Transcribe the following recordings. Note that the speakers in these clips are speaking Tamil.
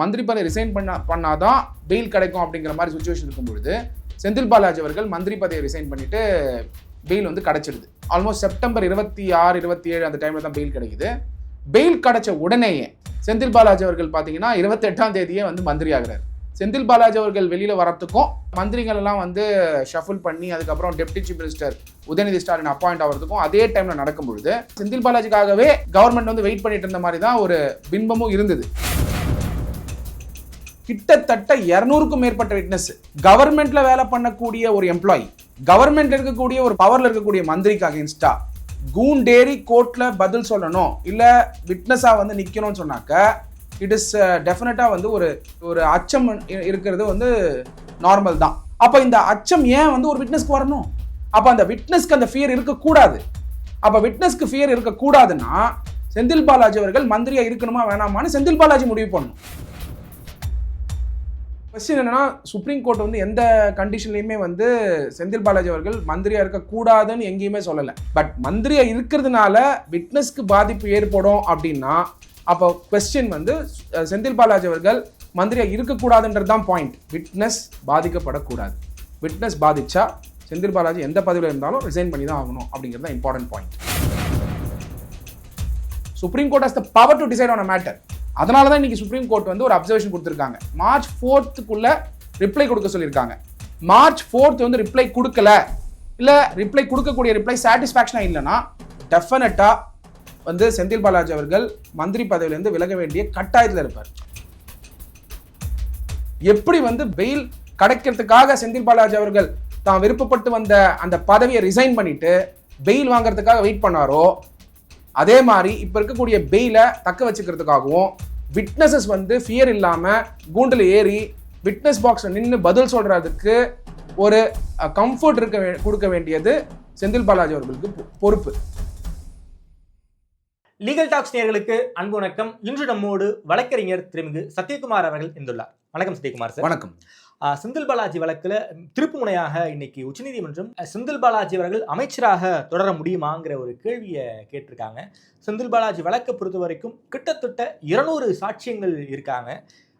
மந்திரி பதவி ரிசைன் பண்ண பண்ணாதான் பெயில் கிடைக்கும் அப்படிங்கிற மாதிரி சுச்சுவேஷன் இருக்கும் பொழுது செந்தில் பாலாஜி அவர்கள் மந்திரி பதவியை ரிசைன் பண்ணிட்டு பெயில் வந்து கிடைச்சிடுது ஆல்மோஸ்ட் செப்டம்பர் இருபத்தி ஆறு இருபத்தி ஏழு அந்த டைமில் தான் பெயில் கிடைக்குது. பெயில் கிடைச்ச உடனேயே செந்தில் பாலாஜி அவர்கள் பார்த்தீங்கன்னா இருபத்தெட்டாம் தேதியே வந்து மந்திரி ஆகிறார். செந்தில் பாலாஜி அவர்கள் வெளியில் வரத்துக்கும் மந்திரிகள் எல்லாம் வந்து ஷஃபுல் பண்ணி அதுக்கப்புறம் deputy chief minister Udhayanidhi Stalin appoint ஆகிறதுக்கும் அதே டைமில் நடக்கும் பொழுது செந்தில் பாலாஜிக்காகவே கவர்மெண்ட் வந்து வெயிட் பண்ணிட்டு இருந்த மாதிரி தான் ஒரு பின்பமும் இருந்தது. கிட்டத்தட்ட இருநூறுக்கும் மேற்பட்ட விட்னஸ் கவர்மெண்ட்ல வேலை பண்ணக்கூடிய ஒரு எம்ப்ளாயி கவர்மெண்ட்ல இருக்கக்கூடிய ஒரு பவர்ல இருக்கக்கூடிய மந்திரிக்கு அகேன்ஸ்டா கூண்டேரி கோர்ட்ல பதில் சொல்லணும். இல்ல விட்னஸா வந்து நிக்கணும்னு சொன்னாக்க இட் இஸ் டெஃபினட்டா வந்து ஒரு ஒரு அச்சம் இருக்கிறது வந்து நார்மல் தான். அப்ப இந்த அச்சம் ஏன் வந்து ஒரு விட்னஸ்க்கு வரணும்? அப்ப அந்த விட்னஸ்க்கு அந்த ஃபியர் இருக்கக்கூடாது. அப்ப விட்னஸ்க்கு ஃபியர் இருக்கக்கூடாதுன்னா செந்தில் பாலாஜி அவர்கள் மந்திரியா இருக்கணுமா வேணாமான்னு செந்தில் பாலாஜி முடிவு பண்ணணும். கொஸ்டின் என்னன்னா சுப்ரீம் கோர்ட் வந்து எந்த கண்டிஷன்லையுமே வந்து செந்தில் பாலாஜி அவர்கள் மந்திரியா இருக்கக்கூடாதுன்னு எங்கேயுமே சொல்லலை. பட் மந்திரியா இருக்கிறதுனால விட்னஸ்க்கு பாதிப்பு ஏற்படும் அப்படின்னா அப்போ கொஸ்டின் வந்து செந்தில் பாலாஜி அவர்கள் மந்திரியா இருக்கக்கூடாதுன்றது தான் பாயிண்ட் விட்னஸ் பாதிக்கப்படக்கூடாது. விட்னஸ் பாதிச்சா செந்தில் பாலாஜி எந்த பதவியில் இருந்தாலும் ரிசைன் பண்ணி தான் ஆகணும் அப்படிங்கிறது தான் important point supreme court has the power to decide on a matter அதனால தான் இன்றைக்கி சுப்ரீம் கோர்ட் வந்து ஒரு அப்சர்வேஷன் கொடுத்துருக்காங்க. மார்ச் ஃபோர்த்துக்குள்ளே ரிப்ளை கொடுக்க சொல்லியிருக்காங்க. மார்ச் ஃபோர்த் வந்து ரிப்ளை கொடுக்கல. இல்லை ரிப்ளை கொடுக்கக்கூடிய ரிப்ளை சாட்டிஸ்ஃபேக்ஷனாக இல்லைன்னா டெஃபினட்டாக வந்து செந்தில் பாலாஜி அவர்கள் மந்திரி பதவியிலேருந்து விலக வேண்டிய கட்டாயத்தில் இருப்பார். எப்படி வந்து பெயில் கிடைக்கிறதுக்காக செந்தில் பாலாஜி அவர்கள் தான் விருப்பப்பட்டு வந்த அந்த பதவியை ரிசைன் பண்ணிட்டு பெயில் வாங்குறதுக்காக வெயிட் பண்ணாரோ அதே மாதிரி இப்போ இருக்கக்கூடிய பெயிலை தக்க வச்சுக்கிறதுக்காகவும் விட்னஸஸ் வந்து ஃபியர் இல்லாமல் கூண்டில் ஏறி விட்னஸ் பாக்ஸில் நின்று பதில் சொல்கிறதுக்கு ஒரு கம்ஃபர்ட் இருக்க கொடுக்க வேண்டியது செந்தில் பாலாஜி அவர்களுக்கு பொ- பொறுப்பு. லீகல் டாக்ஸ் நேயர்களுக்கு அன்பு வணக்கம். இன்று நம்மோடு வழக்கறிஞர் திருமிகு சத்யகுமார் அவர்கள் இருந்துள்ளார் வணக்கம் சத்யகுமார் சார். வணக்கம். செந்தில் பாலாஜி வழக்கில் திருப்பு முனையாக இன்னைக்கு உச்சநீதிமன்றம் செந்தில் பாலாஜி அவர்கள் அமைச்சராக தொடர முடியுமாங்கிற ஒரு கேள்வியை கேட்டிருக்காங்க. செந்தில் பாலாஜி வழக்கை பொறுத்த வரைக்கும் கிட்டத்தட்ட இருநூறு சாட்சியங்கள் இருக்காங்க.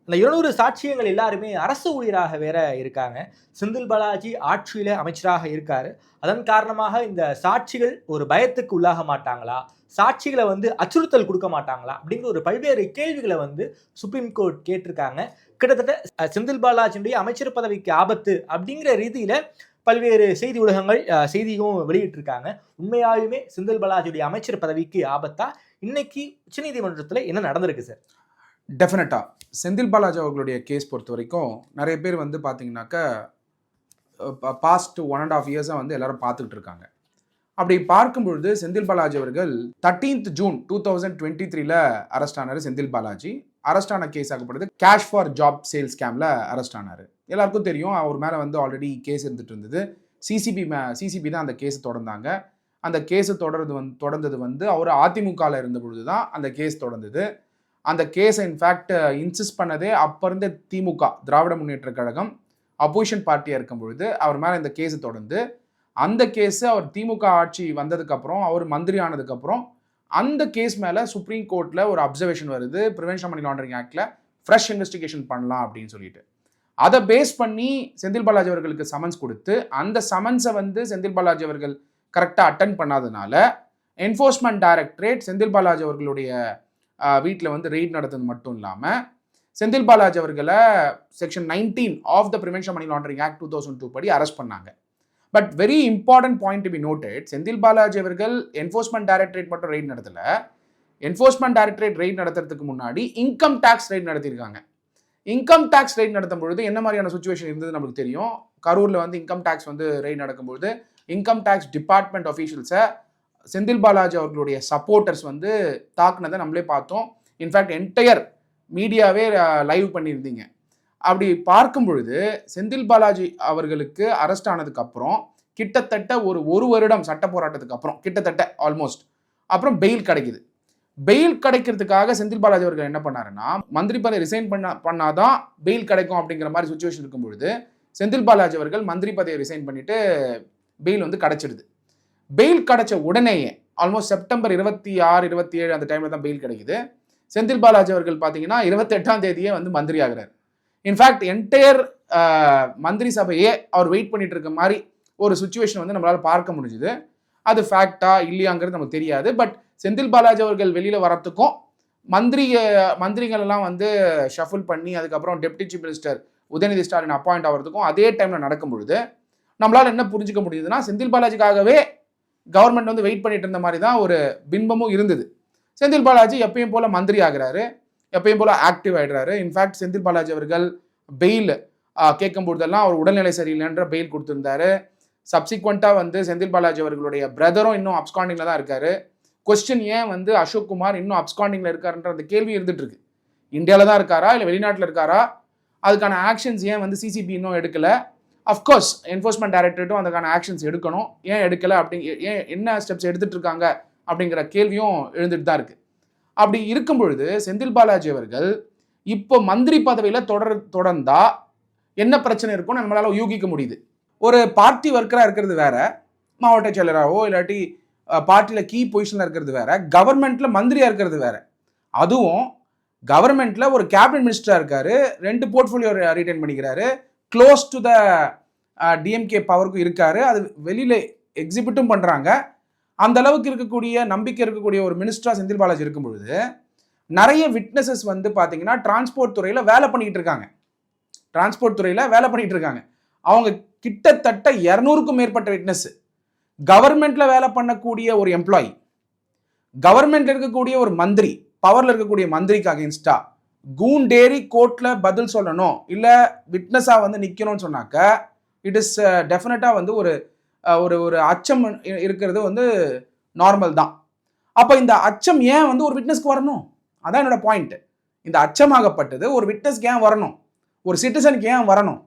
அந்த இருநூறு சாட்சியங்கள் எல்லாருமே அரசு ஊழியராக வேற இருக்காங்க. செந்தில் பாலாஜி ஆட்சியில அமைச்சராக இருக்காரு. அதன் காரணமாக இந்த சாட்சிகள் ஒரு பயத்துக்கு உள்ளாக மாட்டாங்களா? சாட்சிகளை வந்து அச்சுறுத்தல் கொடுக்க மாட்டாங்களா? அப்படிங்கிற ஒரு பல்வேறு கேள்விகளை வந்து சுப்ரீம் கோர்ட் கேட்டிருக்காங்க. கிட்டத்தட்ட செந்தில் பாலாஜியுடைய அமைச்சர் பதவிக்கு ஆபத்து அப்படிங்கிற ரீதியில பல்வேறு செய்தி ஊடகங்கள் செய்தியும் வெளியிட்டிருக்காங்க. உண்மையாலுமே செந்தில் பாலாஜியுடைய அமைச்சர் பதவிக்கு ஆபத்தா? இன்னைக்கு உச்சநீதிமன்றத்தில் என்ன நடந்திருக்கு சார்? டெஃபினட்டாக செந்தில் பாலாஜி அவர்களுடைய கேஸ் பொறுத்த வரைக்கும் நிறைய பேர் வந்து பார்த்தீங்கன்னாக்கா பாஸ்ட் ஒன் அண்ட் ஆஃப் இயர்ஸாக வந்து எல்லாரும் பார்த்துக்கிட்டு இருக்காங்க. அப்படி பார்க்கும் பொழுது செந்தில் பாலாஜி அவர்கள் thirteenth June two thousand twenty த்ரீல அரெஸ்ட் ஆனார் செந்தில் பாலாஜி. அரெஸ்ட் ஆன கேஸ் ஆகப்படுது கேஷ் ஃபார் ஜாப் சேல்ஸ் ஸ்கேமில் அரெஸ்ட் ஆனார் எல்லாருக்கும் தெரியும் அவர் மேலே வந்து ஆல்ரெடி கேஸ் இருந்துட்டு இருந்தது. சிசிபி மே சிசிபி தான் அந்த கேஸை தொடர்ந்தாங்க. அந்த கேஸை தொடர்ந்து வந்து தொடர்ந்தது வந்து அவர் அதிமுகவில் இருந்த பொழுது தான் அந்த கேஸ் தொடர்ந்தது. அந்த கேஸை இன்ஃபேக்ட் இன்சிஸ்ட் பண்ணதே அப்போ இருந்த திமுக திராவிட முன்னேற்ற கழகம் அப்போசிஷன் பார்ட்டியாக இருக்கும் பொழுது அவர் மேலே இந்த கேஸை தொடர்ந்து. அந்த கேஸு அவர் திமுக ஆட்சி வந்ததுக்கப்புறம் அவர் மந்திரி ஆனதுக்கப்புறம் அந்த கேஸ் மேலே சுப்ரீம் கோர்ட்டில் ஒரு அப்சர்வேஷன் வருது. ப்ரிவென்ஷன் மணி லாண்டரிங் ஆக்டில் ஃப்ரெஷ் இன்வெஸ்டிகேஷன் பண்ணலாம் அப்படின்னு சொல்லிட்டு. அதை பேஸ் பண்ணி செந்தில் பாலாஜி அவர்களுக்கு சமன்ஸ் கொடுத்து அந்த சமன்ஸை வந்து செந்தில் பாலாஜி அவர்கள் கரெக்டாக அட்டன் பண்ணாதனால என்ஃபோர்ஸ்மெண்ட் டைரக்டரேட் செந்தில் பாலாஜி அவர்களுடைய வீட்டில் வந்து ரெய்ட் நடத்தது மட்டும் இல்லாமல் செந்தில் பாலாஜி அவர்களை section nineteen of the prevention money laundering act two thousand two படி அரெஸ்ட் பண்ணாங்க. But very important point to be noted Senthil Balaji அவர்கள் என்ஃபோர்ஸ்மெண்ட் டைரக்டரேட் மட்டும் ரெய்ட் நடத்தல. என்ஃபோர்ஸ்மெண்ட் டைரக்டரேட் ரெய்ட் நடத்துறதுக்கு முன்னாடி இன்கம் டேக்ஸ் ரெய்ட் நடத்தியிருக்காங்க இன்கம் டேக்ஸ் ரெய்ட் நடத்தும் பொழுது என்ன மாதிரியான சுச்சுவேஷன் இருந்தது நம்மளுக்கு தெரியும். கரூரில் வந்து இன்கம் டேக்ஸ் வந்து ரெய்ட் நடக்கும்பொழுது இன்கம் டேக்ஸ் டிபார்ட்மெண்ட் அஃபீஷியல்ஸை செந்தில் பாலாஜி அவர்களுடைய சப்போர்ட்டர்ஸ் வந்து தாக்குனதை நம்மளே பார்த்தோம். இன்ஃபேக்ட் என்டையர் மீடியாவே லைவ் பண்ணியிருந்தீங்க. அப்படி பார்க்கும் பொழுது செந்தில் பாலாஜி அவர்களுக்கு அரெஸ்ட் ஆனதுக்கு அப்புறம் கிட்டத்தட்ட ஒரு ஒரு வருடம் சட்ட போராட்டத்துக்கு அப்புறம் கிட்டத்தட்ட ஆல்மோஸ்ட் அப்புறம் பெயில் கிடைக்குது. பெயில் கிடைக்கிறதுக்காக செந்தில் பாலாஜி அவர்கள் என்ன பண்ணாருன்னா மந்திரி பதவி ரிசைன் பண்ண பண்ணாதான் பெயில் கிடைக்கும் அப்படிங்கிற மாதிரி சுச்சுவேஷன் இருக்கும் பொழுது செந்தில் பாலாஜி அவர்கள் மந்திரி பதவியை ரிசைன் பண்ணிட்டு பெயில் வந்து கிடைச்சிடுது. பெயில் கிடைச்ச உடனேயே ஆல்மோஸ்ட் செப்டம்பர் இருபத்தி ஆறு இருபத்தி ஏழு அந்த டைமில் தான் பெயில் கிடைக்குது. செந்தில் பாலாஜி அவர்கள் பார்த்தீங்கன்னா இருபத்தெட்டாம் தேதியே வந்து மந்திரி ஆகிறார். இன்ஃபேக்ட் என்டையர் uh, மந்திரி சபையே அவர் வெயிட் பண்ணிட்டு இருக்க மாதிரி ஒரு சுச்சுவேஷன் வந்து நம்மளால் பார்க்க முடிஞ்சுது. அது ஃபேக்டா இல்லையாங்கிறது நமக்கு தெரியாது. பட் செந்தில் பாலாஜி அவர்கள் வெளியில் வரத்துக்கும் மந்திரி மந்திரிகள் எல்லாம் வந்து ஷஃபிள் பண்ணி அதுக்கப்புறம் deputy chief minister Udhayanidhi Stalin appoint ஆகிறதுக்கும் அதே டைமில் நடக்கும் பொழுது நம்மளால் என்ன புரிஞ்சுக்க முடியுதுன்னா செந்தில் பாலாஜிக்காகவே கவர்மெண்ட் வந்து வெயிட் பண்ணிட்டு இருந்த மாதிரி தான் ஒரு பின்பமும் இருந்தது. செந்தில் பாலாஜி எப்பயும் போல் மந்திரி ஆகிறாரு. எப்பயும் போல ஆக்டிவ் ஆகிடுறாரு இன்ஃபேக்ட் செந்தில் பாலாஜி அவர்கள் பெயில் கேட்கும் பொழுதெல்லாம் அவர் உடல்நிலை சரியில்லைன்ற பெயில் கொடுத்துருந்தாரு. சப்சிக்வெண்ட்டாக வந்து செந்தில் பாலாஜி அவர்களுடைய பிரதரும் இன்னும் அப்ஸ்காண்டிங்கில் தான் இருக்கார். கொஸ்டின் ஏன் வந்து அசோக் குமார் இன்னும் அப்ஸ்காண்டிங்கில் இருக்காருன்ற அந்த கேள்வி இருந்துட்டு இந்தியாவில் தான் இருக்காரா? இல்லை வெளிநாட்டில் இருக்காரா? அதுக்கான ஆக்ஷன்ஸ் ஏன் வந்து சிசிபி இன்னும் எடுக்கலை? அஃப்கோர்ஸ் என்ஃபோர்ஸ்மெண்ட் டைரக்டரேட்டும் அதுக்கான ஆக்ஷன்ஸ் எடுக்கணும். ஏன் எடுக்கலை? அப்படி ஏன் என்ன ஸ்டெப்ஸ் எடுத்துகிட்டு இருக்காங்க? அப்படிங்கிற கேள்வியும் எழுந்துட்டு தான் இருக்குது அப்படி இருக்கும் பொழுது செந்தில் பாலாஜி அவர்கள் இப்போ மந்திரி பதவியில் தொடர் தொடர்ந்தா என்ன பிரச்சனை இருக்கும்னு நம்மளால யூகிக்க முடியுது. ஒரு பார்ட்டி ஒர்க்கராக இருக்கிறது வேற மாவட்ட செயலராகவோ இல்லாட்டி பார்ட்டியில் கீ பொசிஷனில் இருக்கிறது வேற கவர்மெண்ட்டில் மந்திரியாக இருக்கிறது வேற. அதுவும் கவர்மெண்ட்டில் ஒரு கேபினட் மினிஸ்டராக இருக்காரு ரெண்டு போர்ட்ஃபோலியோ ரீட்டைன் பண்ணிக்கிறாரு க்ளோஸ் டு த டிஎம்கே பவருக்கும் இருக்காரு அது வெளியில் எக்ஸிபிட்டும் பண்ணுறாங்க அந்த அளவுக்கு இருக்கக்கூடிய நம்பிக்கை இருக்கக்கூடிய ஒரு மினிஸ்டரா செந்தில் பாலாஜி இருக்கும் பொழுது நிறைய விட்னஸஸ் வந்து பார்த்தீங்கன்னா டிரான்ஸ்போர்ட் துறையில் வேலை பண்ணிக்கிட்டு இருக்காங்க. டிரான்ஸ்போர்ட் துறையில் வேலை பண்ணிட்டு இருக்காங்க. அவங்க கிட்டத்தட்ட இரநூறுக்கும் மேற்பட்ட விட்னஸ் கவர்மெண்ட்ல வேலை பண்ணக்கூடிய ஒரு எம்ப்ளாயி கவர்மெண்ட்ல இருக்கக்கூடிய ஒரு மந்திரி பவர்ல இருக்கக்கூடிய மந்திரிக்கு அகேன்ஸ்டா கூண்டேரி கோர்ட்ல பதில் சொல்லணும் இல்ல விட்னஸா வந்து நிக்கணும்னு சொன்னாக்க இட் இஸ் டெஃபினட்டா வந்து ஒரு ஒரு ஒரு அச்சம் இருக்கிறது வந்து நார்மல் தான். அப்போ இந்த அச்சம் ஏன் வந்து ஒரு விட்னஸ்க்கு வரணும்? அதான் என்னோட பாயிண்ட்டு இந்த அச்சமாகப்பட்டது ஒரு விட்னஸ்க்கு ஏன் வரணும்? ஒரு சிட்டிசனுக்கு ஏன் வரணும்?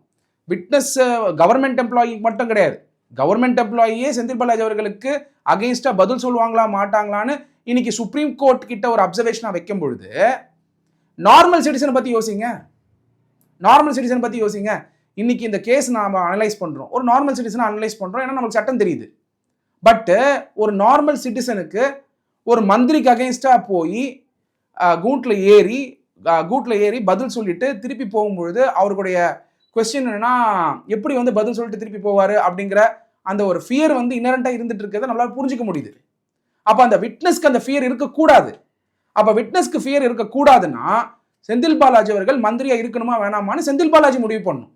விட்னஸ் கவர்மெண்ட் எம்ப்ளாயிக்கு மட்டும் கிடையாது. கவர்மெண்ட் எம்ப்ளாயியே செந்தில் பாலாஜி அவர்களுக்கு அகெயின்ஸ்டாக பதில் சொல்லுவாங்களா மாட்டாங்களான்னு இன்னைக்கு சுப்ரீம் கோர்ட் கிட்ட ஒரு அப்சர்வேஷனாக வைக்கும் பொழுது நார்மல் சிட்டிசனை பற்றி யோசிங்க. நார்மல் சிட்டிசன் பற்றி யோசிங்க. இன்னைக்கு இந்த கேஸ் நாம் அனலைஸ் பண்ணுறோம் ஒரு நார்மல் சிட்டிசனை அனலைஸ் பண்ணுறோம் ஏன்னா நமக்கு சட்டம் தெரியுது. பட்டு ஒரு நார்மல் சிட்டிசனுக்கு ஒரு மந்திரிக்கு அகேன்ஸ்டாக போய் கூட்டில் ஏறி கூட்டில் ஏறி பதில் சொல்லிட்டு திருப்பி போகும்பொழுது அவருடைய கொஸ்டின் என்னன்னா எப்படி வந்து பதில் சொல்லிட்டு திருப்பி போவார்? அப்படிங்கிற அந்த ஒரு ஃபியர் வந்து இன்னரண்டாக இருந்துட்டு இருக்கிறத நம்மளால புரிஞ்சுக்க முடியுது. அப்போ அந்த விட்னஸ்க்கு அந்த ஃபியர் இருக்கக்கூடாது. அப்போ விட்னஸ்க்கு ஃபியர் இருக்கக்கூடாதுன்னா செந்தில் பாலாஜி அவர்கள் மந்திரியாக இருக்கணுமா வேணாமான்னு செந்தில் பாலாஜி முடிவு பண்ணும்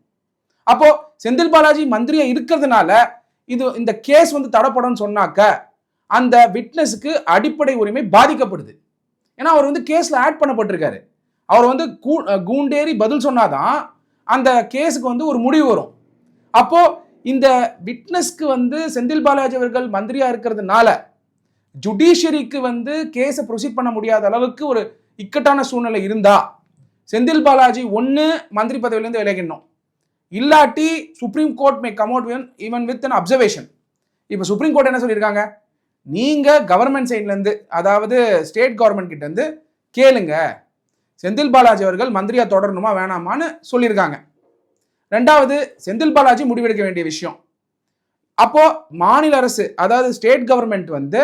அப்போ செந்தில் பாலாஜி மந்திரியா இருக்கிறதுனால இது இந்த கேஸ் வந்து தடப்படும் சொன்னாக்க அந்த விட்னஸுக்கு அடிப்படை உரிமை பாதிக்கப்படுது. ஏன்னா அவர் வந்து கேஸ்ல ஆட் பண்ணப்பட்டிருக்காரு. அவர் வந்து கூ- கூண்டேறி பதில் சொன்னாதான் அந்த கேஸுக்கு வந்து ஒரு முடிவு வரும். அப்போ இந்த விட்னஸ்க்கு வந்து செந்தில் பாலாஜி அவர்கள் மந்திரியா இருக்கிறதுனால ஜுடிஷியரிக்கு வந்து கேஸை ப்ரொசீட் பண்ண முடியாத அளவுக்கு ஒரு இக்கட்டான சூழ்நிலை இருந்தா செந்தில் பாலாஜி ஒன்று மந்திரி பதவியிலேருந்து விலகிடணும். இல்லாட்டி supreme court may come out even with an observation இப்போ சுப்ரீம் கோர்ட் என்ன சொல்லியிருக்காங்க? நீங்கள் கவர்மெண்ட் சைட்லேருந்து அதாவது ஸ்டேட் கவர்மெண்ட் கிட்டேருந்து கேளுங்க. செந்தில் பாலாஜி அவர்கள் மந்திரியாக தொடரணுமா வேணாமான்னு சொல்லியிருக்காங்க. ரெண்டாவது செந்தில் பாலாஜி முடிவெடுக்க வேண்டிய விஷயம். அப்போது மாநில அரசு அதாவது ஸ்டேட் கவர்மெண்ட் வந்து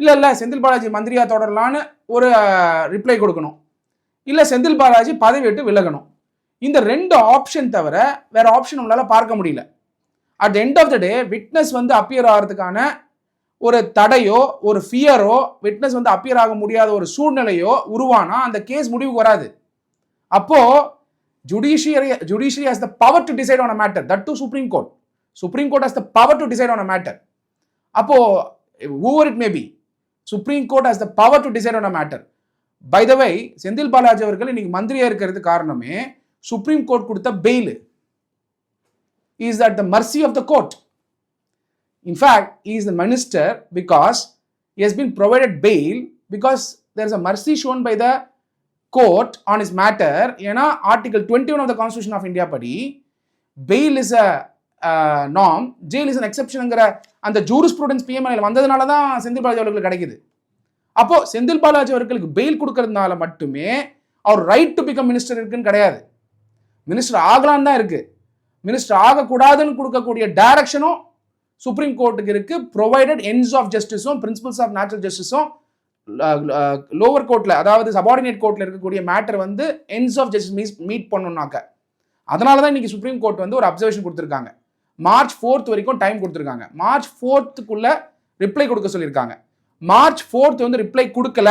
இல்லை இல்லை செந்தில் பாலாஜி மந்திரியாக தொடரலான்னு ஒரு ரிப்ளை கொடுக்கணும். இல்லை செந்தில் பாலாஜி பதவி விட்டு விலகணும். இந்த ரெண்டு ஆப்ஷன் தவிர வேற ஆப்ஷன் நம்மளால பார்க்க முடியல. At the end of the day witness வந்து அப்பியர் ஆகிறதுக்கான ஒரு தடையோ ஒரு ஃபியரோ விட்னஸ் வந்து அப்பியர் ஆக முடியாத ஒரு சூழ்நிலையோ உருவானா அந்த கேஸ் முடிவுக்கு வராது. அப்போ judiciary judiciary has the power to decide on a matter that to supreme court supreme court has the power to decide on a matter அப்போ over it may be supreme court has the power to decide on a matter by the way Senthil Balaji அவர்கள் இன்னைக்கு மந்திரியா இருக்கிறது காரணமே சுப்ரீம் கோர்ட் கொடுத்த bail is at the mercy of the court in fact is the minister because is bin provided bail because there is a mercy shown by the court on is matter ஏன்னா article twenty one of the constitution of India படி பெயில் இஸ் அ நாம் ஜெயில் இஸ் அன் எக்ஸப்ஷனுங்கிற அந்த ஜூரிஸ் ப்ரூடன்ஸ் பிஎம்எல் வந்ததுனால தான் செந்தில் பாலாஜி அவர்களுக்கு கிடைக்குது. அப்போது செந்தில் பாலாஜி அவர்களுக்கு பெயில் கொடுக்கறதுனால மட்டுமே அவர் ரைட் டு பிகம் மினிஸ்டர் இருக்குன்னு கிடையாது. மினிஸ்டர் ஆகலான்னு தான் இருக்குது மினிஸ்டர் ஆகக்கூடாதுன்னு கொடுக்கக்கூடிய டைரக்ஷனும் சுப்ரீம் கோர்ட்டுக்கு இருக்குது ப்ரொவைடட் எண்ட்ஸ் ஆஃப் ஜஸ்டிஸும் பிரின்சிபல்ஸ் ஆஃப் நேச்சுரல் ஜஸ்டிஸும் லோவர் கோர்ட்டில் அதாவது சபார்டினேட் கோர்ட்டில் இருக்கக்கூடிய மேட்டர் வந்து ends of justice meet meet பண்ணணும்னாக்க அதனால தான் இன்னைக்கு சுப்ரீம் கோர்ட் வந்து ஒரு அப்சர்வேஷன் கொடுத்துருக்காங்க. மார்ச் ஃபோர்த் வரைக்கும் டைம் கொடுத்துருக்காங்க. மார்ச் ஃபோர்த்துக்குள்ளே ரிப்ளை கொடுக்க சொல்லியிருக்காங்க. மார்ச் ஃபோர்த் வந்து ரிப்ளை கொடுக்கல.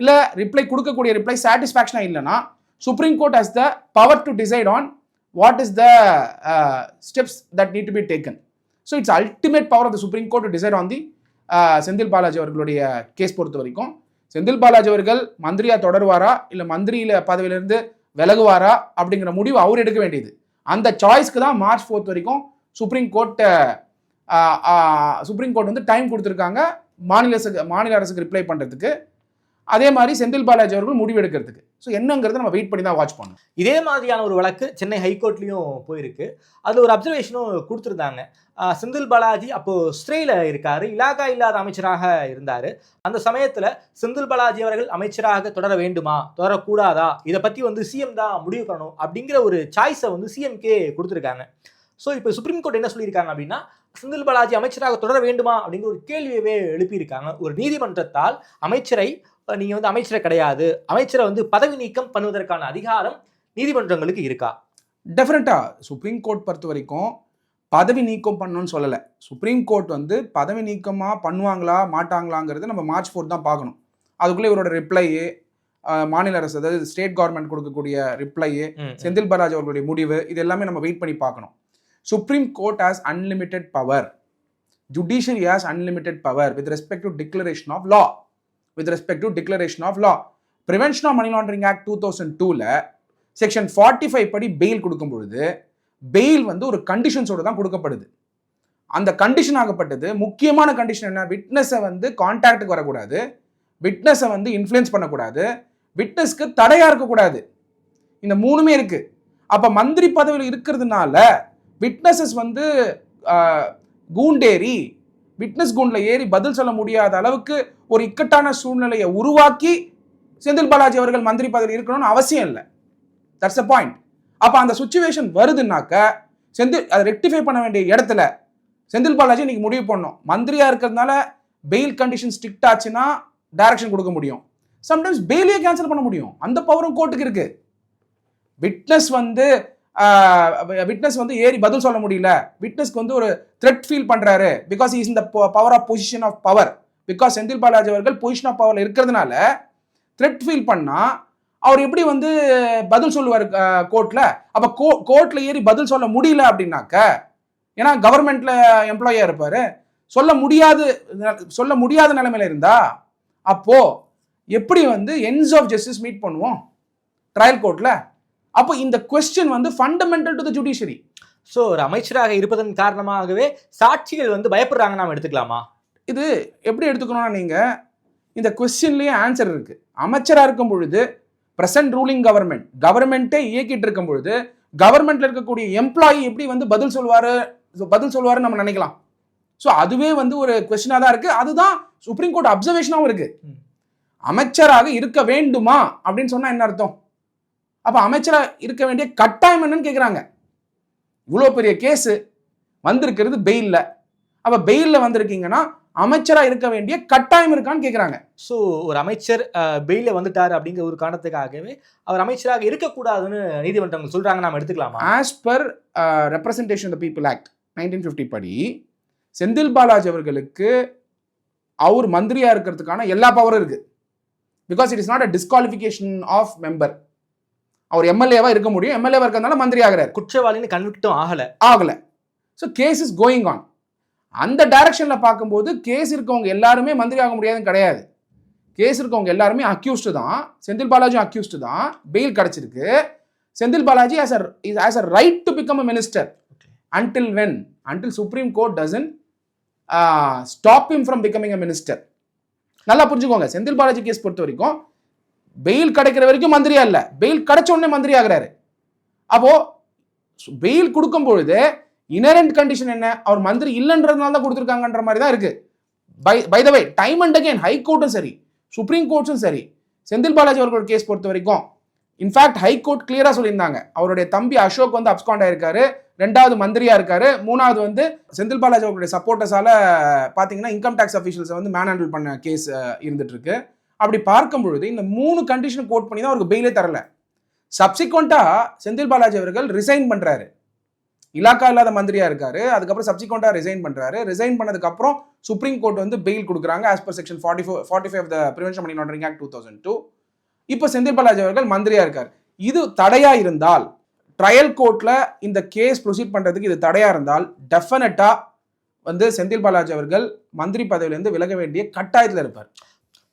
இல்லை ரிப்ளை கொடுக்கக்கூடிய ரிப்ளை சாட்டிஸ்ஃபேக்ஷனாக இல்லைன்னா supreme court has the power to decide on what is the steps that need to be taken so it's ultimate power of the supreme court to decide on the Senthil Balaji அவர்களுடைய கேஸ் பொறுத்த வரைக்கும். செந்தில் பாலாஜி அவர்கள் மந்திரியா தொடருவாரா? இல்லை மந்திரியில பதவியிலிருந்து விலகுவாரா? அப்படிங்கிற முடிவு அவர் எடுக்க வேண்டியது. அந்த சாய்ஸ்க்கு தான் மார்ச் ஃபோர்த் வரைக்கும் சுப்ரீம் கோர்ட்டை சுப்ரீம் கோர்ட் வந்து டைம் கொடுத்துருக்காங்க. மாநில அரசுக்கு மாநில அரசுக்கு ரிப்ளை பண்ணுறதுக்கு அதே மாதிரி செந்தில் பாலாஜி அவர்கள் முடிவு எடுக்கிறதுக்கு ஸோ என்னங்கிறத நம்ம வெயிட் பண்ணி தான் வாட்ச் பண்ணணும். இதே மாதிரியான ஒரு வழக்கு சென்னை ஹைகோர்ட்லேயும் போயிருக்கு. அதில் ஒரு அப்சர்வேஷனும் கொடுத்துருந்தாங்க. செந்தில் பாலாஜி அப்போ ஸ்ட்ரேல இருக்காரு. இலாகா இல்லாத அமைச்சராக இருந்தார். அந்த சமயத்தில் செந்தில் பாலாஜி அவர்கள் அமைச்சராக தொடர வேண்டுமா? தொடரக்கூடாதா? இதை பற்றி வந்து சிஎம் தான் முடிவு பண்ணணும் அப்படிங்கிற ஒரு சாய்ஸை வந்து சிஎம்கே கொடுத்துருக்காங்க. ஸோ இப்போ சுப்ரீம் கோர்ட் என்ன சொல்லியிருக்காங்க அப்படின்னா செந்தில் பாலாஜி அமைச்சராக தொடர வேண்டுமா அப்படிங்கிற ஒரு கேள்வியவே எழுப்பியிருக்காங்க. ஒரு நீதிமன்றத்தால் அமைச்சரை அஹ், நீங்க வந்து அமைச்சரை கிடையாது. அமைச்சரை வந்து பதவி நீக்கம் பண்ணுவதற்கான அதிகாரம் நீதிமன்றங்களுக்கு இருக்கா? டெஃபினட்டா சுப்ரீம் கோர்ட் பொறுத்த வரைக்கும் பதவி நீக்கம் பண்ணணும்னு சொல்லலை. சுப்ரீம் கோர்ட் வந்து பதவி நீக்கமா பண்ணுவாங்களா மாட்டாங்களாங்கிறத நம்ம மார்ச் ஃபோர்த் தான் பார்க்கணும். அதுக்குள்ளே இவரோட ரிப்ளையு மாநில அரசு அதாவது ஸ்டேட் கவர்மெண்ட் கொடுக்கக்கூடிய ரிப்ளையு செந்தில் பாலாஜி அவர்களுடைய முடிவு இது எல்லாமே நம்ம வெயிட் பண்ணி பார்க்கணும். Supreme court has unlimited power judiciary has unlimited power with respect to declaration of law with respect to declaration of law prevention of money laundering act two thousand டூவில் செக்ஷன் ஃபார்ட்டி ஃபைவ் படி பெயில் கொடுக்கும் பொழுது பெயில் வந்து ஒரு கண்டிஷன்ஸோடு தான் கொடுக்கப்படுது. அந்த கண்டிஷன் ஆகப்பட்டது முக்கியமான கண்டிஷன் என்ன? விட்னஸை வந்து கான்டாக்டுக்கு வரக்கூடாது. விட்னஸை வந்து இன்ஃப்ளூயன்ஸ் பண்ணக்கூடாது. விட்னஸ்க்கு தடையாக இருக்கக்கூடாது. இந்த மூணுமே இருக்குது அப்போ மந்திரி பதவியில் இருக்கிறதுனால விட்னஸஸ் வந்து கூண்டேரி விட்னஸ் குண்டில் ஏறி பதில் சொல்ல முடியாத அளவுக்கு ஒரு இக்கட்டான சூழ்நிலையை உருவாக்கி செந்தில் பாலாஜி அவர்கள் மந்திரி பதவி இருக்கணும்னு அவசியம் இல்லை. தட்ஸ் அ பாயிண்ட் அப்போ அந்த சுச்சுவேஷன் வருதுன்னாக்க செந்தில் அதை ரெக்டிஃபை பண்ண வேண்டிய இடத்துல செந்தில் பாலாஜி இன்னைக்கு முடிவு பண்ணோம் மந்திரியாக இருக்கிறதுனால பெயில் கண்டிஷன் ஸ்ட்ரிக்ட் ஆச்சுன்னா டைரக்ஷன் கொடுக்க முடியும். சம்டைம்ஸ் பெயிலே கேன்சல் பண்ண முடியும். அந்த பவரும் கோர்ட்டுக்கு இருக்கு. விட்னஸ் வந்து விட்னஸ் வந்து ஏறி பதில் சொல்ல முடியல. விட்னஸ்க்கு வந்து ஒரு த்ரெட் ஃபீல் பண்ணுறாரு பிகாஸ் இஸ் இந்த power of position of power because Senthil Balaji அவர்கள் பொசிஷன் ஆஃப் பவர்ல இருக்கிறதுனால த்ரெட் ஃபீல் பண்ணால் அவர் எப்படி வந்து பதில் சொல்லுவார் கோர்ட்டில் அப்போ கோ கோர்ட்டில் ஏறி பதில் சொல்ல முடியல அப்படின்னாக்க ஏன்னா கவர்மெண்ட்ல எம்ப்ளாயாக இருப்பார். சொல்ல முடியாது சொல்ல முடியாத நிலைமையில இருந்தா அப்போ எப்படி வந்து என்ஸ் ஆஃப் ஜஸ்டிஸ் மீட் பண்ணுவோம்? ட்ரையல் கோர்ட்டில் அப்போ இந்த கொஸ்டின் வந்து fundamental to the judiciary so ஒரு அமைச்சராக இருப்பதன் காரணமாகவே சாட்சிகள் வந்து பயப்படுறாங்க நாம எடுத்துக்கலாமா? இது எப்படி எடுத்துக்கணும்னா நீங்க இந்த கொஸ்டின்லயே ஆன்சர் இருக்கு. அமைச்சரா இருக்கும் பொழுது பிரசன்ட் ரூலிங் கவர்மெண்ட் கவர்மெண்ட்டே இயக்கிட்டு இருக்கும் பொழுது கவர்மெண்ட்ல இருக்கக்கூடிய எம்ப்ளாயி எப்படி வந்து பதில் சொல்வாரு பதில் சொல்வாருன்னு நம்ம நினைக்கலாம். ஸோ அதுவே வந்து ஒரு கொஸ்டினாக தான் இருக்கு. அதுதான் சுப்ரீம் கோர்ட் அப்சர்வேஷனாகவும் இருக்கு. ம். அமைச்சராக இருக்க வேண்டுமா? அப்படின்னு சொன்னா என்ன அர்த்தம்? அப்ப அமைச்சரா இருக்க வேண்டிய கட்டாயம் என்னன்னு கேக்குறாங்க. இவ்வளோ பெரிய கேஸ் வந்திருக்கிறது பெயில்ல. அப்ப பெயில்ல வந்திருக்கீங்கன்னா அமைச்சரா இருக்க வேண்டிய கட்டாயம் இருக்கான்னு கேக்குறாங்க. ஸோ ஒரு அமைச்சர் பெயில வந்துட்டாரு அப்படிங்கிற ஒரு காரணத்துக்காகவே அவர் அமைச்சராக இருக்கக்கூடாதுன்னு நீதிமன்றங்கள் சொல்றாங்க. நாம எடுத்துக்கலாமா? As per representation the people act nineteen fifty படி செந்தில் பாலாஜி அவர்களுக்கு அவர் மந்திரியா இருக்கிறதுக்கான எல்லா பவரும் இருக்கு. Because it is not a disqualification of member அவர் எம்எல்ஏவா இருக்க முடியும். எம்எல்ஏவா இருக்கிறதுனால மந்திரி ஆகிறார். குற்றவாளின்னு கன்விக்டும் ஆகல. ஆகல. So case is going on அந்த டைரக்ஷன்ல பார்க்கும்போது கேஸ் இருக்கவங்க எல்லாருமே மந்திரி ஆக முடியாதுன்னு கிடையாது. கேஸ் இருக்கவங்க எல்லாருமே அக்யூஸ்டு தான். செந்தில் பாலாஜி அக்யூஸ்டு தான். பெயில் கிடைச்சிருக்கு. Senthil Balaji as a as a right to become a minister until when until supreme court doesn't stop him from becoming a minister நல்லா புரிஞ்சுக்கோங்க. செந்தில் பாலாஜி கேஸ் பொறுத்த வரைக்கும் பெயில் கிடைக்கிற வரைக்கும் மந்திரியா இல்ல. பெயில் கிடைச்ச உடனே மந்திரி ஆகிறாரு. அப்போ பெயில் கொடுக்கும் பொழுது இனரண்ட் கண்டிஷன் என்ன? அவர் மந்திரி இல்லைன்றதுனால தான் கொடுத்துருக்காங்கன்ற மாதிரி தான் இருக்கு. By by the way time and again high கோர்ட்டும் சரி சுப்ரீம் கோர்ட்ஸும் சரி செந்தில் பாலாஜி அவர்களோட கேஸ் பொறுத்த வரைக்கும் இன்ஃபேக்ட் ஹை கோர்ட் கிளியரா சொல்லியிருந்தாங்க. அவருடைய தம்பி அசோக் வந்து அப்ஸ்காண்ட் ஆயிருக்காரு. ரெண்டாவது மந்திரியா இருக்காரு. மூணாவது வந்து செந்தில் பாலாஜி அவர்களுடைய சப்போர்ட்டர்ஸால பாத்தீங்கன்னா இன்கம் டேக்ஸ் அஃபீஷியல்ஸை வந்து மேன் ஹேண்டில் பண்ண கேஸ் இருந்துட்டு இருக்கு. அப்படி பார்க்கும் பொழுது இந்த மூணு கண்டிஷன் கோட் பண்ணி தான் அவருக்கு பெயிலே தரல. சப்சிக்வெண்ட்டாக செந்தில் பாலாஜி அவர்கள் ரிசைன் பண்ணுறாரு இலாக்கா இல்லாத மந்திரியாக இருக்காரு. அதுக்கப்புறம் சப்சிக்வெண்ட்டாக ரிசைன் பண்ணுறாரு ரிசைன் பண்ணதுக்கப்புறம் சுப்ரீம் கோர்ட் வந்து பெயில் கொடுக்குறாங்க as per section forty four forty five the prevention money laundering act two thousand two இப்போ செந்தில் பாலாஜி அவர்கள் மந்திரியாக இருக்கார். இது தடையாக இருந்தால் ட்ரையல் கோர்ட்டில் இந்த கேஸ் ப்ரொசீட் பண்ணுறதுக்கு இது தடையாக இருந்தால் டெஃபினட்டாக வந்து செந்தில் பாலாஜி அவர்கள் மந்திரி பதவியிலேருந்து விலக வேண்டிய கட்டாயத்தில் இருப்பார்.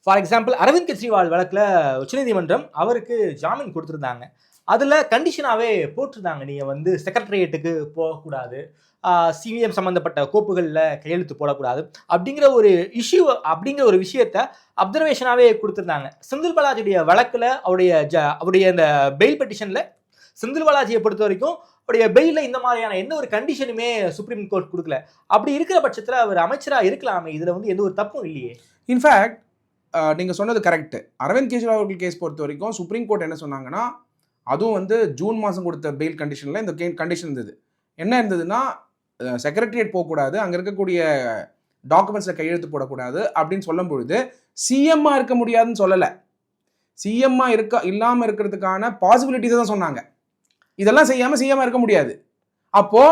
ஃபார் எக்ஸாம்பிள் அரவிந்த் கெஜ்ரிவால் வழக்கில் உச்சநீதிமன்றம் அவருக்கு ஜாமீன் கொடுத்துருந்தாங்க. அதில் கண்டிஷனாகவே போட்டிருந்தாங்க. நீங்கள் வந்து செக்ரட்டரியேட்டுக்கு போகக்கூடாது. சிவிஎம் சம்மந்தப்பட்ட கோப்புகளில் கையெழுத்து போடக்கூடாது. அப்படிங்கிற ஒரு இஷ்யூ அப்படிங்கிற ஒரு விஷயத்த அப்சர்வேஷனாகவே கொடுத்துருந்தாங்க. செந்தில் பாலாஜியுடைய வழக்கில் அவருடைய ஜ அவருடைய அந்த பெயில் பெட்டிஷனில் செந்தில் பாலாஜியை பொறுத்த வரைக்கும் அவருடைய பெயிலில் இந்த மாதிரியான எந்த ஒரு கண்டிஷனுமே சுப்ரீம் கோர்ட் கொடுக்கல. அப்படி இருக்கிற பட்சத்தில் அவர் அமைச்சராக இருக்கலாமே. இதில் வந்து எந்த ஒரு தப்பும் இல்லையே. இன்ஃபேக்ட் நீங்கள் சொன்னது கரெக்ட் அரவிந்த் கெஜ்ரிவால் அவர்கள் கேஸ் பொறுத்த வரைக்கும் சுப்ரீம் கோர்ட் என்ன சொன்னாங்கன்னா அதுவும் வந்து ஜூன் மாதம் கொடுத்த பெயில் கண்டிஷனில் இந்த கண்டிஷன் இருந்தது. என்ன இருந்ததுன்னா செக்ரட்டரியேட் போகக்கூடாது அங்கே இருக்கக்கூடிய டாக்குமெண்ட்ஸில் கையெழுத்து போடக்கூடாது அப்படின்னு சொல்லும் பொழுது சிஎம்மாக இருக்க முடியாதுன்னு சொல்லலை. சிஎம்மாக இருக்க இல்லாமல் இருக்கிறதுக்கான பாசிபிலிட்டிஸை தான் சொன்னாங்க. இதெல்லாம் செய்யாமல் சிஎம்மாக இருக்க முடியாது. அப்போ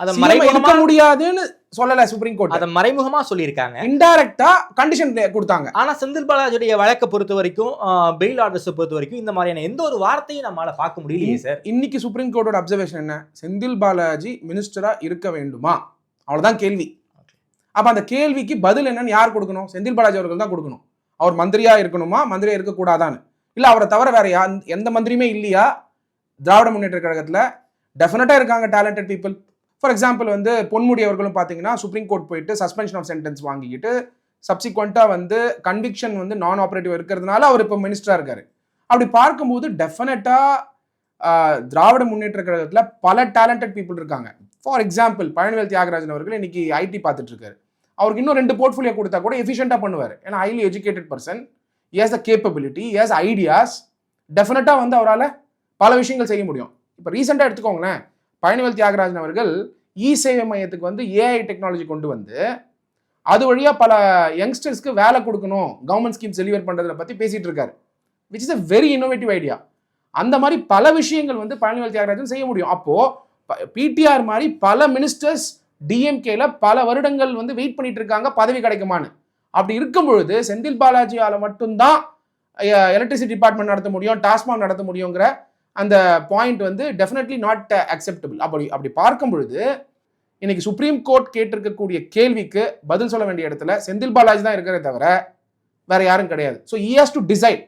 அதை இருக்க முடியாதுன்னு சொல்லலை சுப்ரீம் கோர்ட் அதை மறைமுகமா சொல்லியிருக்காங்க. இன்டைரக்டா கண்டிஷன் கொடுத்தாங்க. ஆனா செந்தில் பாலாஜியுடைய வழக்கை பொறுத்த வரைக்கும் பெயில் ஆர்டர்ஸை பொறுத்த வரைக்கும் இந்த மாதிரியான எந்த ஒரு வார்த்தையும் நம்மளால பார்க்க முடியலையே சார் இன்னைக்கு சுப்ரீம் கோர்ட்டோட அப்சர்வேஷன் என்ன? செந்தில் பாலாஜி மினிஸ்டரா இருக்க வேண்டுமா? அவ்வளவுதான் கேள்வி. அப்ப அந்த கேள்விக்கு பதில் என்னன்னு யார் கொடுக்கணும்? செந்தில் பாலாஜி அவர்கள் தான் கொடுக்கணும். அவர் மந்திரியா இருக்கணுமா? மந்திரியா இருக்கக்கூடாதான்னு. இல்ல அவரை தவிர வேற யா எந்த மந்திரியுமே இல்லையா? திராவிட முன்னேற்ற கழகத்துல டெஃபினட்டா இருக்காங்க டேலண்டட் பீப்புள் ஃபார் எக்ஸாம்பிள் வந்து பொன்முடி அவர்களும் பார்த்தீங்கன்னா சுப்ரீம் கோர்ட் போயிட்டு சஸ்பென்ஷன் ஆஃப் சென்டென்ஸ் வாங்கிக்கிட்டு சப்சிக்வெண்ட்டாக வந்து கன்விக்ஷன் வந்து நான் ஆப்ரேட்டிவ் இருக்கிறதுனால அவர் இப்போ மினிஸ்டராக இருக்கார். அப்படி பார்க்கும்போது டெஃபினட்டாக திராவிட முன்னேற்ற கழகத்தில் பல டேலண்டட் பீப்புள் இருக்காங்க. ஃபார் எக்ஸாம்பிள் பழனிவேல் தியாகராஜன் அவர்கள் இன்னைக்கு ஐடி பார்த்துட்ருக்காரு அவருக்கு இன்னும் ரெண்டு போர்ட்ஃபோலியோ கொடுத்தா கூட எஃபிஷியண்டாக பண்ணுவார். ஏன்னா highly educated person as a capability as ideas டெஃபினட்டாக வந்து அவரால் பல விஷயங்கள் செய்ய முடியும். இப்போ ரீசெண்டாக எடுத்துக்கோங்களேன். பழனிவேல் தியாகராஜன் அவர்கள் இ சேவை மையத்துக்கு வந்து ஏஐ டெக்னாலஜி கொண்டு வந்து அது வழியாக பல யங்ஸ்டர்ஸ்க்கு வேலை கொடுக்கணும். கவர்மெண்ட் ஸ்கீம்ஸ் டெலிவர் பண்ணுறதை பற்றி பேசிகிட்டு இருக்காரு. Which is a very innovative idea அந்த மாதிரி பல விஷயங்கள் வந்து பழனிவேல் தியாகராஜன் செய்ய முடியும். அப்போது பிடிஆர் மாதிரி பல மினிஸ்டர்ஸ் டிஎம்கேல பல வருடங்கள் வந்து வெயிட் பண்ணிட்டு இருக்காங்க பதவி கிடைக்குமான்னு. அப்படி இருக்கும் பொழுது செந்தில் பாலாஜியால் மட்டும்தான் எலக்ட்ரிசிட்டி டிபார்ட்மெண்ட் நடத்த முடியும் டாஸ்மாக் நடத்த முடியுங்கிற அந்த பாயிண்ட் வந்து டெஃபினெட்லி நாட் அக்செப்டபிள் அப்படி அப்படி பார்க்கும் பொழுது இன்னைக்கு சுப்ரீம் கோர்ட் கேட்டிருக்கக்கூடிய கேள்விக்கு பதில் சொல்ல வேண்டிய இடத்துல செந்தில் பாலாஜி தான் இருக்கிறத தவிர வேற யாரும் கிடையாது. So he has to decide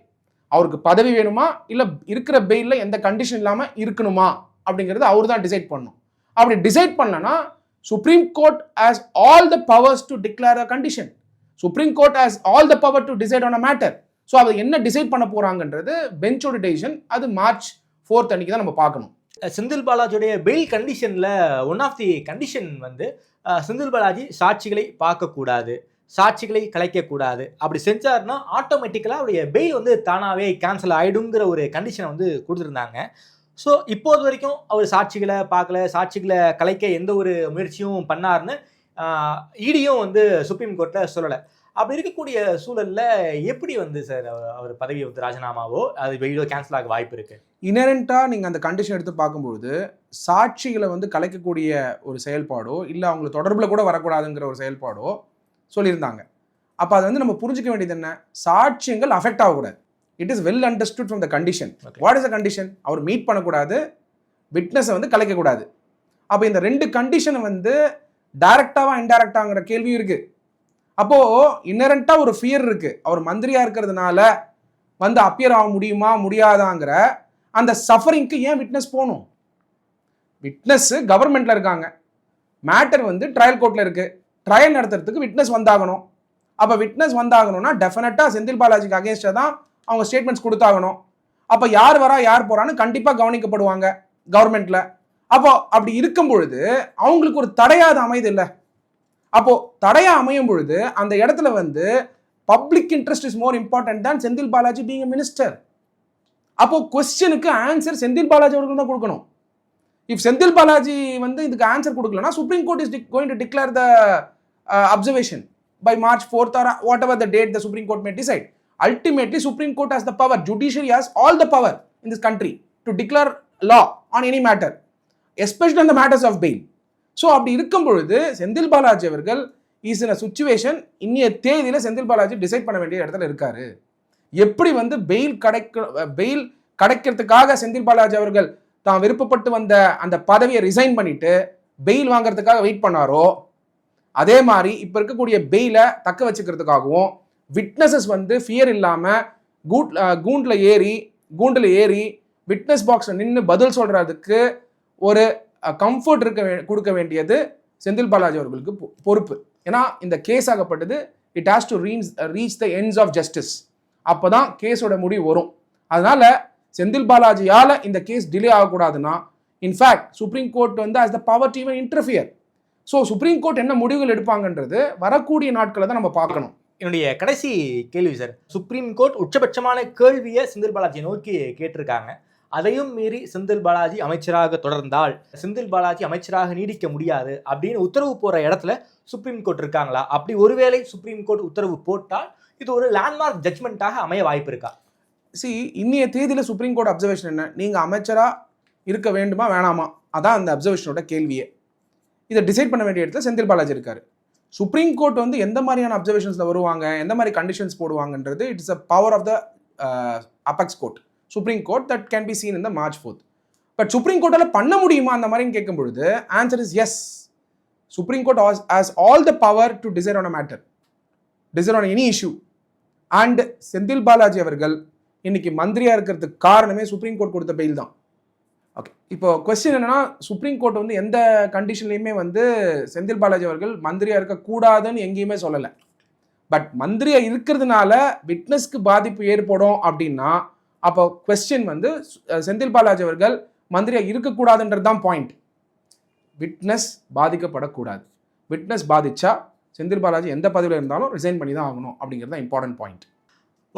அவருக்கு பதவி வேணுமா? இல்லை இருக்கிற பெயிலில் எந்த கண்டிஷன் இல்லாமல் இருக்கணுமா? அப்படிங்கிறது அவர் தான் டிசைட் பண்ணணும். அப்படி டிசைட் பண்ணனா supreme court has all the powers to declare a condition supreme court has all the power to decide on a matter so அதை என்ன டிசைட் பண்ண போகிறாங்கன்றது பெஞ்சோட டெசிஷன் அது மார்ச் ஃபோர்த் அன்னைக்கு தான் நம்ம பார்க்கணும். செந்தில் பாலாஜியுடைய பெயில் கண்டிஷனில் ஒன் ஆஃப் தி கண்டிஷன் வந்து செந்தில் பாலாஜி சாட்சிகளை பார்க்கக்கூடாது சாட்சிகளை கலைக்கக்கூடாது. அப்படி செஞ்சாருன்னா ஆட்டோமேட்டிக்கலாக அவருடைய பெயில் வந்து தானாகவே கேன்சல் ஆகிடுங்கிற ஒரு கண்டிஷனை வந்து கொடுத்துருந்தாங்க. ஸோ இப்போது வரைக்கும் அவர் சாட்சிகளை பார்க்கல சாட்சிகளை கலைக்க எந்த ஒரு முயற்சியும் பண்ணாருன்னு இடியும் வந்து சுப்ரீம் கோர்ட்டில் சொல்லலை. அப்படி இருக்கக்கூடிய சூழலில் எப்படி வந்து சார் அவர் பதவி வந்து ராஜினாமாவோ அது வெயிலோ கேன்சல் ஆக வாய்ப்பு இருக்குது இனரண்டாக நீங்கள் அந்த கண்டிஷன் எடுத்து பார்க்கும்பொழுது சாட்சிகளை வந்து கலைக்கக்கூடிய ஒரு செயல்பாடோ இல்லை அவங்களை தொடர்பில் கூட வரக்கூடாதுங்கிற ஒரு செயல்பாடோ சொல்லியிருந்தாங்க. அப்போ அது வந்து நம்ம புரிஞ்சுக்க வேண்டியது என்ன? சாட்சியங்கள் அஃபெக்ட் ஆகக்கூடாது. It is well understood from the condition. What is the condition our meet பண்ணக்கூடாது விட்னஸை வந்து கலைக்கக்கூடாது. அப்போ இந்த ரெண்டு கண்டிஷனை வந்து டைரக்டாவா இன்டைரக்டாங்கிற கேள்வியும் இருக்கு. அப்போ இன்னரண்டா ஒரு ஃபியர் இருக்கு. அவர் மந்திரியா இருக்கிறதுனால வந்து அப்பியர் ஆக முடியுமா முடியாதாங்கிற அந்த சஃபரிங்க்கு ஏன் விட்னஸ் போகணும்? விட்னஸ் கவர்மெண்ட்டில் இருக்காங்க. மேட்டர் வந்து ட்ரையல் கோர்ட்டில் இருக்குது ட்ரையல் நடத்துறதுக்கு விட்னஸ் வந்தாகணும். அப்போ விட்னஸ் வந்தாகணும்னா டெஃபினட்டாக செந்தில் பாலாஜிக்கு அகேன்ஸ்டாக தான் அவங்க ஸ்டேட்மெண்ட்ஸ் கொடுத்தாகணும். அப்போ யார் வரா யார் போகிறான்னு கண்டிப்பாக கவனிக்கப்படுவாங்க கவர்மெண்ட்டில் அப்போ அப்படி இருக்கும் பொழுது அவங்களுக்கு ஒரு தடையாத அமைது இல்லை. அப்போது தடையாக அமையும் பொழுது அந்த இடத்துல வந்து public interest is more important தான் செந்தில் பாலாஜி பீங் மினிஸ்டர் அப்போ கொஸ்டினுக்கு ஆன்சர் செந்தில் பாலாஜி அவர்கள் தான் கொடுக்கணும். இஃப் செந்தில் பாலாஜி வந்து இதுக்கு answer கொடுக்கலனா supreme court is going to declare the observation by March fourth or whatever the date the supreme court may decide ultimately supreme court has the power judiciary has all the power in this country to declare law on any matter especially அந்த மேட்டர்ஸ் ஆஃப் பெயில் ஸோ அப்படி இருக்கும் பொழுது செந்தில் பாலாஜி அவர்கள் இஸ் இன் அ சுச்சுவேஷன் இன்னைய தேதியில் செந்தில் பாலாஜி டிசைட் பண்ண வேண்டிய இடத்துல இருக்காரு. எப்படி வந்து பெயில் கிடைக்க பெயில் கிடைக்கிறதுக்காக செந்தில் பாலாஜி அவர்கள் தான் விருப்பப்பட்டு வந்த அந்த பதவியை ரிசைன் பண்ணிட்டு பெயில் வாங்குறதுக்காக வெயிட் பண்ணாரோ அதே மாதிரி இப்போ இருக்கக்கூடிய பெயிலை தக்க வச்சுக்கிறதுக்காகவும் விட்னஸஸ் வந்து ஃபியர் இல்லாமல் கூட் கூண்டில் ஏறி கூண்டில் ஏறி விட்னஸ் பாக்ஸில் நின்று பதில் சொல்கிறதுக்கு ஒரு கம்ஃபர்ட் இருக்க கொடுக்க வேண்டியது செந்தில் பாலாஜி அவர்களுக்கு பொ- பொறுப்பு. ஏன்னா இந்த case ஆகப்பட்டது it has to reach reach the ends of justice அப்போ தான் கேஸோட முடிவு வரும். அதனால செந்தில் பாலாஜியால் இந்த கேஸ் டிலே ஆகக்கூடாதுன்னா இன்ஃபேக்ட் சுப்ரீம் கோர்ட் வந்து has the power to even interfere so supreme court என்ன முடிவுகள் எடுப்பாங்கன்றது வரக்கூடிய நாட்களை தான் நம்ம பார்க்கணும். என்னுடைய கடைசி கேள்வி சார் சுப்ரீம் கோர்ட் உச்சபட்சமான கேள்வியை செந்தில் பாலாஜியை நோக்கி கேட்டிருக்காங்க. அதையும் மீறி செந்தில் பாலாஜி அமைச்சராக தொடர்ந்தால் செந்தில் பாலாஜி அமைச்சராக நீடிக்க முடியாது அப்படின்னு உத்தரவு போற இடத்துல சுப்ரீம் கோர்ட் இருக்காங்களா? அப்படி ஒருவேளை சுப்ரீம் கோர்ட் உத்தரவு போட்டால் இது ஒரு லேண்ட்மார்க் ஜட்மெண்ட்டாக அமைய வாய்ப்பு இருக்கா? சி இன்னைய தேதியில் சுப்ரீம் கோர்ட் அப்சர்வேஷன் என்ன? நீங்கள் அமைச்சராக இருக்க வேண்டுமா வேணாமா? அதான் அந்த அப்சர்வேஷனோட கேள்வியே. இதை டிசைட் பண்ண வேண்டிய இடத்துல செந்தில் பாலாஜி இருக்காரு. சுப்ரீம் கோர்ட் வந்து எந்த மாதிரியான அப்சர்வேஷன்ஸில் வருவாங்க எந்த மாதிரி கண்டிஷன்ஸ் போடுவாங்கன்றது it's a power of the apex court supreme court that can be seen இந்த மார்ச் ஃபோர்த் பட் சுப்ரீம் கோர்ட்டால் பண்ண முடியுமா அந்த மாதிரின்னு கேட்கும் பொழுது answer is yes supreme court has all the power to decide on a matter decide on any issue and Senthil Balaji அவர்கள் இன்னைக்கு மந்திரியாக இருக்கிறதுக்கு காரணமே சுப்ரீம் கோர்ட் கொடுத்த பெயில் தான். ஓகே இப்போ கொஸ்டின் என்னன்னா சுப்ரீம் கோர்ட் வந்து எந்த கண்டிஷன்லையுமே வந்து செந்தில் பாலாஜி அவர்கள் மந்திரியாக இருக்கக்கூடாதுன்னு எங்கேயுமே சொல்லலை. பட் மந்திரியாக இருக்கிறதுனால விட்னஸ்க்கு பாதிப்பு ஏற்படும் அப்படின்னா அப்போ கொஸ்டின் வந்து செந்தில் பாலாஜி அவர்கள் மந்திரியாக இருக்கக்கூடாதுன்றது தான் பாயிண்ட் விட்னஸ் பாதிக்கப்படக்கூடாது. விட்னஸ் பாதிச்சா செந்தில் பாலாஜி எந்த பதவியில் இருந்தாலும் ரிசைன் பண்ணி தான் ஆகணும் அப்படிங்கிறது தான் important point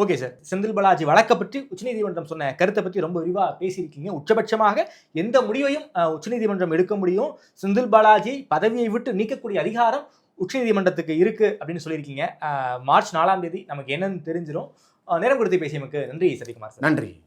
okay sir Senthil Balaji வழக்கை பற்றி உச்சநீதிமன்றம் சொன்ன கருத்தை பற்றி ரொம்ப விரிவாக பேசியிருக்கீங்க. உச்சபட்சமாக எந்த முடிவையும் உச்சநீதிமன்றம் எடுக்க முடியும். செந்தில் பாலாஜி பதவியை விட்டு நீக்கக்கூடிய அதிகாரம் உச்சநீதிமன்றத்துக்கு இருக்குது அப்படின்னு சொல்லியிருக்கீங்க. மார்ச் நாலாம் தேதி நமக்கு என்னன்னு தெரிஞ்சிடும் நேரம் கொடுத்து பேசியமக்கு நன்றி சதிகுமார் நன்றி.